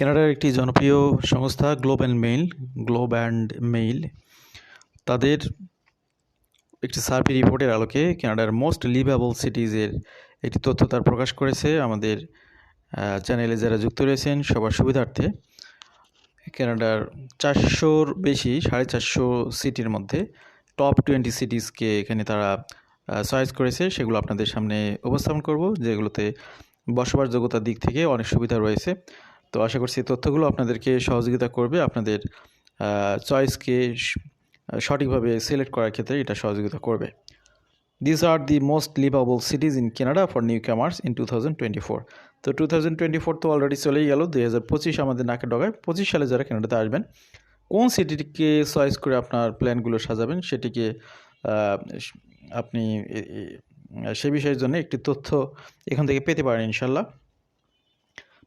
কানাডার একটি জনপ্রিয় সংস্থা Globe and Mail, Globe and Mail, তাদের একটি সার্ভে রিপোর্টের আলোকে কানাডার মোস্ট লিভেবল সিটিজের একটি তথ্য তার প্রকাশ করেছে। আমাদের চ্যানেলে যারা যুক্ত রয়েছেন, সবার সুবিধার্থে কানাডার চারশোর বেশি, সাড়ে চারশো সিটির মধ্যে টপ টোয়েন্টি সিটিজকে এখানে তারা চয়েস করেছে। সেগুলো আপনাদের সামনে উপস্থাপন করব, যেগুলোতে বসবাসযোগ্যতার দিক থেকে অনেক সুবিধা রয়েছে। তো আশা করছি তথ্যগুলো আপনাদেরকে সহযোগিতা করবে। আপনাদের চয়েসকে সঠিকভাবে সিলেক্ট করার ক্ষেত্রে এটা সহযোগিতা করবে। This are the most liveable cities in Canada for newcomers in two thousand twenty four তো টু থাউজেন্ড টোয়েন্টি ফোর তো অলরেডি চলেই গেল। দুই হাজার পঁচিশ আমাদের নাকের ডগায়। পঁচিশ সালে যারা কানাডাতে আসবেন, কোন সিটিটিকে চয়েস করে আপনার প্ল্যানগুলো সাজাবেন সেটিকে আপনি সে বিষয়ের জন্য একটি তথ্য এখান থেকে পেতে পারেন ইনশাল্লাহ।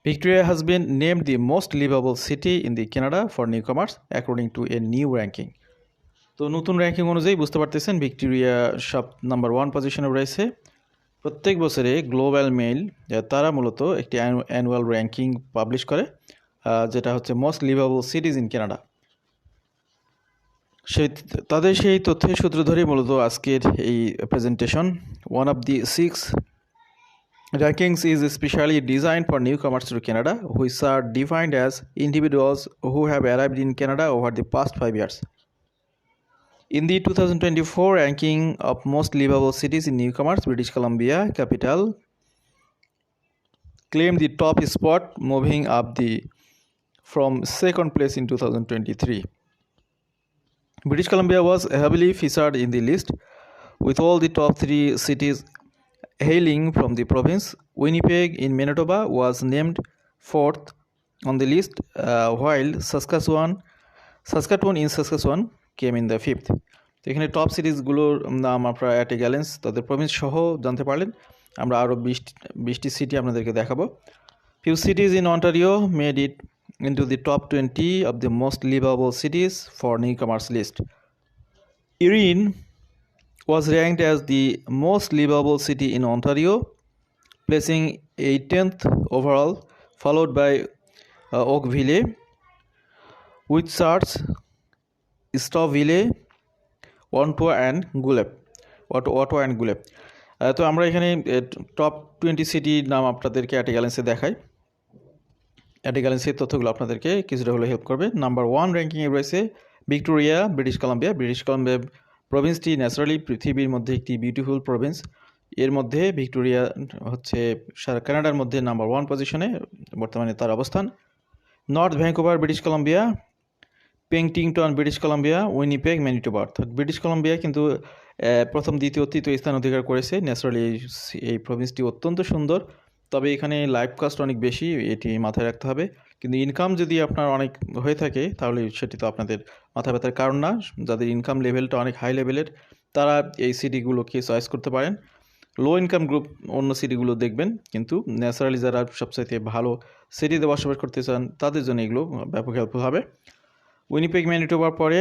Has been named the most liveable city in the Canada for newcomers according to a new ranking তো নতুন র্যাঙ্কিং অনুযায়ী বুঝতে পারতেছেন ভিক্টোরিয়া সব নাম্বার ওয়ান পজিশনে রয়েছে। প্রত্যেক বছরে গ্লোবাল মেইল তারা মূলত একটি অ্যানুয়াল র্যাঙ্কিং পাবলিশ করে যেটা হচ্ছে most liveable cities in Canada সেই তাদের সেই তথ্যের সূত্র ধরেই মূলত আজকের এই presentation one of the six rankings is specially designed for newcomers to Canada, which uh, are defined as individuals who have arrived in Canada over the past five years. In the 2024 ranking of most livable cities in newcomers, British Columbia capital claimed the top spot, moving up the from second place in 2023. British Columbia was heavily featured in the list, with all the top three cities hailing from the province. Winnipeg in Manitoba was named fourth on the list, uh, while Saskatchewan, Saskatchewan in Saskatchewan came in the fifth. তো এখানে top সিরিজগুলোর নাম আপনারা অ্যাটে গ্যালেন্স তাদের Province সহ জানতে পারলেন আমরা আরও বিশটি বিশটি সিটি আপনাদেরকে দেখাবো few cities in Ontario made it into the top 20 of the most livable cities for newcomers list. Erin was ranked as the most livable city in Ontario, placing 18th overall, followed by uh, Oakville, Whitchurch, Stouffville, Ottawa and Gulep. Ottawa and Gulep. তো আমরা এখানে top twenty সিটির নাম আপনাদেরকে অ্যাটে গ্যালেন্সে দেখাই অ্যাডিগালেন্সের তথ্যগুলো আপনাদেরকে কিছুটা হলে হেল্প করবে নাম্বার ওয়ান র্যাঙ্কিংয়ে রয়েছে Victoria British Columbia British Columbia প্রভিন্সটি naturally পৃথিবীর মধ্যে একটি বিউটিফুল প্রভিন্স এর মধ্যে ভিক্টোরিয়া হচ্ছে কানাডার মধ্যে নাম্বার ওয়ান পজিশনে বর্তমানে তার অবস্থান। North Vancouver British Columbia Penticton British Columbia Winnipeg Manitoba অর্থাৎ ব্রিটিশ কলাম্বিয়া কিন্তু প্রথম, দ্বিতীয়, তৃতীয় স্থান অধিকার করেছে। ন্যাচারালি এই প্রভিন্সটি অত্যন্ত সুন্দর। তবে এখানে লাইফ কাস্ট অনেক বেশি, এটি মাথায় রাখতে হবে। কিন্তু ইনকাম যদি আপনার অনেক হয়ে থাকে, তাহলে সেটি তো আপনাদের মাথা ব্যথার কারণ না। যাদের ইনকাম লেভেলটা অনেক হাই লেভেলের তারা এই সিটিগুলোকে চয়েস করতে পারেন। লো ইনকাম গ্রুপ অন্য সিটিগুলো দেখবেন, কিন্তু ন্যাচারালি যারা সবচাইতে ভালো সিটিতে বসবাস করতে চান, তাদের জন্য এগুলো ব্যাপক হেল্পফুল হবে। উইনিপেগ ম্যানিটোবার পরে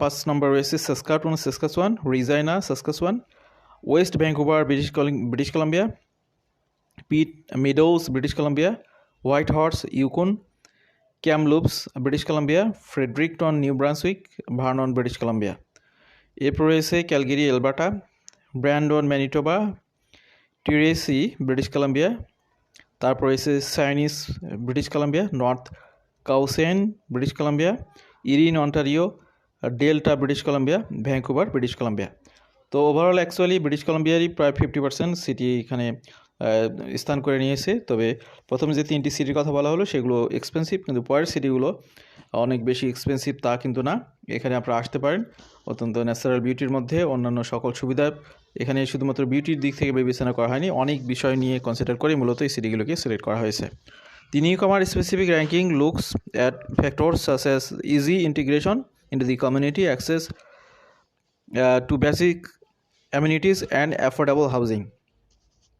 পাঁচ নম্বর রয়েছে Saskatoon Saskatchewan Regina Saskatchewan West Vancouver British Columbia British Columbia Pete Meadows, British Columbia, Whitehorse, Yukon, Kamloops, British Columbia, Fredericton, New Brunswick, Vernon, British Columbia. এরপর রয়েছে Calgary Alberta Brandon Manitoba Terrace British Columbia তারপর রয়েছে Saanich British Columbia North Cowichan British Columbia Erin Ontario Delta British Columbia Vancouver British Columbia তো overall actually British কলাম্বিয়ারই প্রায় fifty percent city এখানে স্থান করে নিয়েছে। তবে প্রথমে যে তিনটি সিটির কথা বলা হলো, সেগুলো এক্সপেন্সিভ কিন্তু পরের সিটিগুলো অনেক বেশি এক্সপেন্সিভ তা কিন্তু না। এখানে আপনারা আসতে পারেন। অত্যন্ত ন্যাচারাল বিউটির মধ্যে অন্যান্য সকল সুবিধা এখানে শুধুমাত্র বিউটির দিক থেকে বিবেচনা করা হয়নি, অনেক বিষয় নিয়ে কনসিডার করে মূলত এই সিটিগুলোকে সিলেক্ট করা হয়েছে। Newcomer specific ranking looks at factors such as easy integration into the community access to basic amenities and affordable housing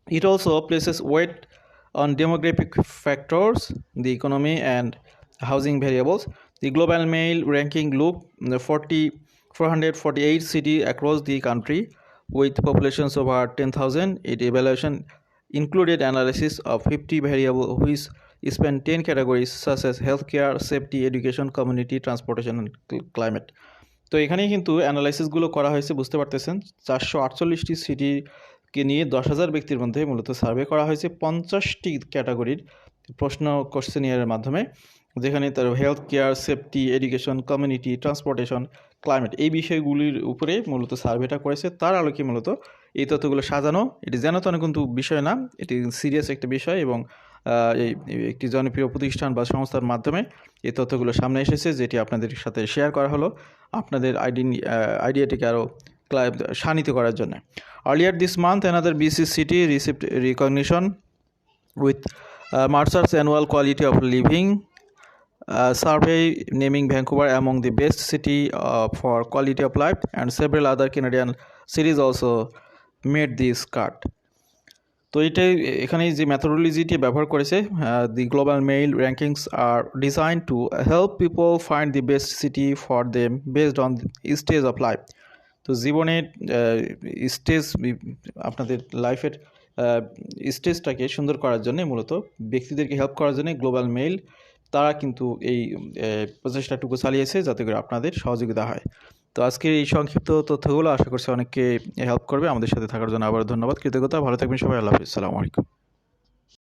It also places weight on demographic factors, the economy, and housing variables. The Global Mail ranking looked 40, 448 cities across the country with populations over 10,000. Its evaluation included analysis of 50 variables which span 10 categories such as healthcare, safety, education, community, transportation and climate. তো এখানেই কিন্তু অ্যানালাইসিসগুলো করা হয়েছে বুঝতে পারতেছেন চারশো আটচল্লিশটি সিটিকে নিয়ে দশ হাজার ব্যক্তির মধ্যে মূলত সার্ভে করা হয়েছে পঞ্চাশটি ক্যাটাগরির প্রশ্ন কোশ্চেনিয়ারের মাধ্যমে, যেখানে তার health care safety education community transportation climate এই বিষয়গুলির উপরে মূলত সার্ভেটা করেছে। তার আলোকে মূলত এই তথ্যগুলো সাজানো, এটি যেন তেন কিন্তু বিষয় না, এটি সিরিয়াস একটা বিষয় এবং এই একটি জনপ্রিয় প্রতিষ্ঠান বা সংস্থার মাধ্যমে এই তথ্যগুলো সামনে এসেছে, যেটি আপনাদের সাথে শেয়ার করা হলো। আপনাদের আইডি আইডিয়াটিকে আরও ক্লাব শানিত করার জন্য। Earlier this month another BC city received recognition with Mercer's annual quality of living survey naming Vancouver among the best city for quality of life and several other Canadian cities also made this cut তো এটাই, এখানে যে ম্যাথোডোলজিটি ব্যবহার করেছে the Global Mail rankings are design to help people find the best city for them based on stage of life তো জীবনের stage, আপনাদের লাইফের স্টেজটাকে সুন্দর করার জন্য মূলত ব্যক্তিদেরকে হেল্প করার জন্য গ্লোবাল মেইল তারা কিন্তু এই প্রচেষ্টাটুকু চালিয়েছে যাতে করে আপনাদের সহযোগিতা হয়। তো আজকের এই সংক্ষিপ্ত তথ্যগুলো আশা করছি অনেককে হেল্প করবে। আমাদের সাথে থাকার জন্য আবার ধন্যবাদ। কৃতজ্ঞতা। ভালো থাকবেন সবাই। আল্লাহ হাফিজ। আলাইকুম।